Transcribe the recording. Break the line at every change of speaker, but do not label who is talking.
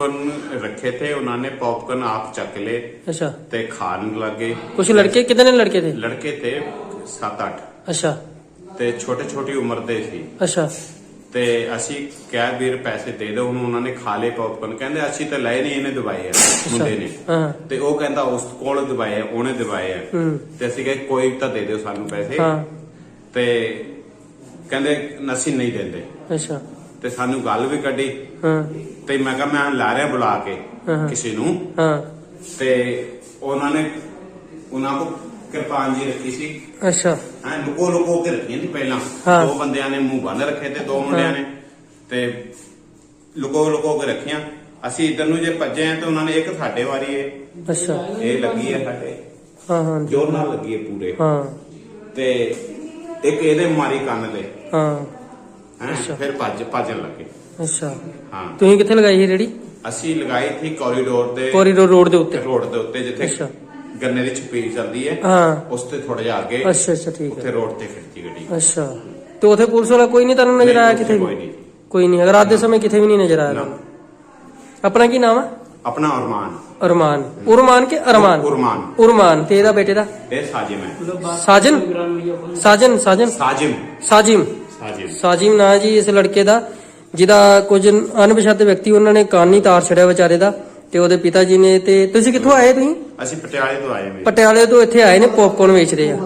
Popcorn रखे थे उन्होंने पॉपकॉर्न आप चक ले
ਅੱਛਾ
ते खाने लगे
ਕੁਝ ਲੜਕੇ ਕਿਤਨੇ ਲੜਕੇ थे
लड़के थे सात आठ
ਅੱਛਾ
ਤੇ ਛੋਟੇ ਛੋਟੀ ਉਮਰ ਦੇ ਸੀ
ਅੱਛਾ
ਤੇ ਅਸੀਂ ਕਿਹਾ ਵੀਰ ਪੈਸੇ ਦੇ ਦਿਓ ਹੁਣ ਉਹਨਾਂ ਨੇ ਖਾ ਲਏ ਪੌਪਕੌਰਨ ਕਹਿੰਦੇ ਅਸੀਂ ਤਾਂ ਲਏ ਨਹੀਂ ਇਹਨੇ ਦਵਾਏ ਆ ਮੁੰਡੇ ਨੇ
ਹਾਂ
ਤੇ ਉਹ ਕਹਿੰਦਾ ਉਸ ਕੋਲ ਦਵਾਏ ਆ ਉਹਨੇ ਦਵਾਏ ਆ
ਹੂੰ
ਤੇ ਅਸੀਂ ਕਹੇ ਕੋਈ ਤਾਂ ਦੇ ਦਿਓ ਸਾਨੂੰ ਪੈਸੇ
ਹਾਂ
ਤੇ ਕਹਿੰਦੇ ਅਸੀਂ ਨਹੀਂ ਦਿੰਦੇ
ਅੱਛਾ
ਤੇ ਸਾਨੂੰ ਗੱਲ ਵੀ ਕੱਢੀ।
ਹਾਂ।
ਤੇ ਮੈਂ ਕਿਹਾ ਮੈਂ ਲਾ ਰਿਹਾ ਬੁਲਾ ਕੇ। ਕਿਸੇ ਨੂੰ।
ਹਾਂ।
ਤੇ ਉਹਨਾਂ ਨੇ ਉਹਨਾਂ ਕੋ ਕਿਰਪਾਨ ਜੀ ਰੱਖੀ ਸੀ।
ਅੱਛਾ।
ਹਾਂ ਲੁਕੋ ਲੁਕੋ ਕੇ ਰੱਖੀਆਂ ਸੀ ਪਹਿਲਾਂ। ਦੋ ਬੰਦਿਆਂ ਨੇ ਮੂੰਹ ਬੰਦ ਰੱਖੇ ਤੇ ਦੋ ਮੁੰਡਿਆਂ ਨੇ। ਤੇ ਲੁਕੋ ਲੁਕੋ ਕੇ ਰੱਖੀਆਂ। ਅਸੀਂ ਇਧਰ ਨੂੰ ਜੇ ਭੱਜੇ ਆ ਤੇ ਉਹਨਾਂ ਨੇ ਇੱਕ ਸਾਡੇ ਵਾਰੀ ਇਹ
ਅੱਛਾ।
ਇਹ ਲੱਗੀ ਹੈ ਸਾਡੇ।
ਹਾਂ ਹਾਂ।
ਜੋਰ ਨਾਲ ਲੱਗੀ ਹੈ ਪੂਰੇ।
ਹਾਂ।
ਤੇ ਇੱਕ ਇਹਦੇ ਮਾਰੀ ਕੰਨ ਤੇ।
ਹਾਂ।
ਹੈਂ,
ਅੱਛਾ।
ਫਿਰ ਭੱਜ ਭੱਜਣ ਲੱਗੇ।
ਅੱਛਾ।
ਹਾਂ।
ਤੁਸੀਂ ਕਿੱਥੇ ਲਗਾਈ ਸੀ ਰੇੜੀ
ਅਸੀਂ ਲਗਾਈ ਥੀ ਕੋਰੀਡੋਰ ਤੇ
ਕੋਰੀਡੋਰ ਰੋਡ ਦੇ ਉੱਤੇ।
ਰੋਡ ਦੇ ਉੱਤੇ ਜਿੱਥੇ
ਅੱਛਾ।
ਗੰਨੇ ਦੀ ਛਪੀਲ ਚੱਲਦੀ ਹੈ।
ਹਾਂ।
ਉਸ ਤੇ ਥੋੜਾ ਜਿਹਾ ਅੱਗੇ
ਅੱਛਾ ਅੱਛਾ ਠੀਕ ਹੈ।
ਉੱਥੇ ਰੋਡ ਤੇ ਖੜਤੀ ਗੱਡੀ।
ਅੱਛਾ। ਤੇ ਉਥੇ ਪੁਲਿਸ ਵਾਲਾ ਕੋਈ ਨਹੀਂ ਤੁਹਾਨੂੰ ਨਜ਼ਰ ਆਇਆ ਕਿਤੇ
ਕੋਈ
ਵੀ
ਨਹੀਂ।
ਕੋਈ ਨਹੀਂ। ਅਗਰ ਰਾਤ ਦੇ ਸਮੇਂ ਕਿਤੇ ਵੀ ਨਹੀਂ ਨਜ਼ਰ ਆਇਆ
ਨਾ।
ਆਪਣਾ ਕੀ ਨਾਮ ਹੈ
ਆਪਣਾ ਅਰਮਾਨ।
ਅਰਮਾਨ। ਉਰਮਾਨ ਕੇ ਅਰਮਾਨ?
ਉਰਮਾਨ
ਉਰਮਾਨ ਤੇ ਇਹਦਾ ਬੇਟੇ ਦਾ?
ਇਹ ਸਾਜਿਮ ਹੈ।
ਸਾਜਨ? ਸਾਜਨ ਸਾਜਨ।
ਸਾਜਿਮ।
ਸਾਜਿਮ।
ਸਾਜਿਮ
ਨਾਂ ਜੀ ਇਸ ਲੜਕੇ ਦਾ ਜਿਹਦਾ ਕੁਝ ਅਣਪਛਾਤੇ ਵਿਅਕਤੀ ਉਹਨਾਂ ਨੇ ਕਾਨੀ ਤਾਰ ਛੜਿਆ ਵਿਚਾਰੇ ਦਾ ਤੇ ਉਹਦੇ ਪਿਤਾ ਜੀ ਨੇ ਤੇ ਤੁਸੀਂ ਕਿੱਥੋਂ ਆਏ ਤੁਸੀਂ?
ਅਸੀਂ ਪਟਿਆਲੇ ਤੋਂ ਆਏ
ਪਟਿਆਲੇ ਤੋਂ ਇੱਥੇ ਆਏ ਨੇ ਪੌਪਕੌਰਨ ਵੇਚ ਰਹੇ ਆ।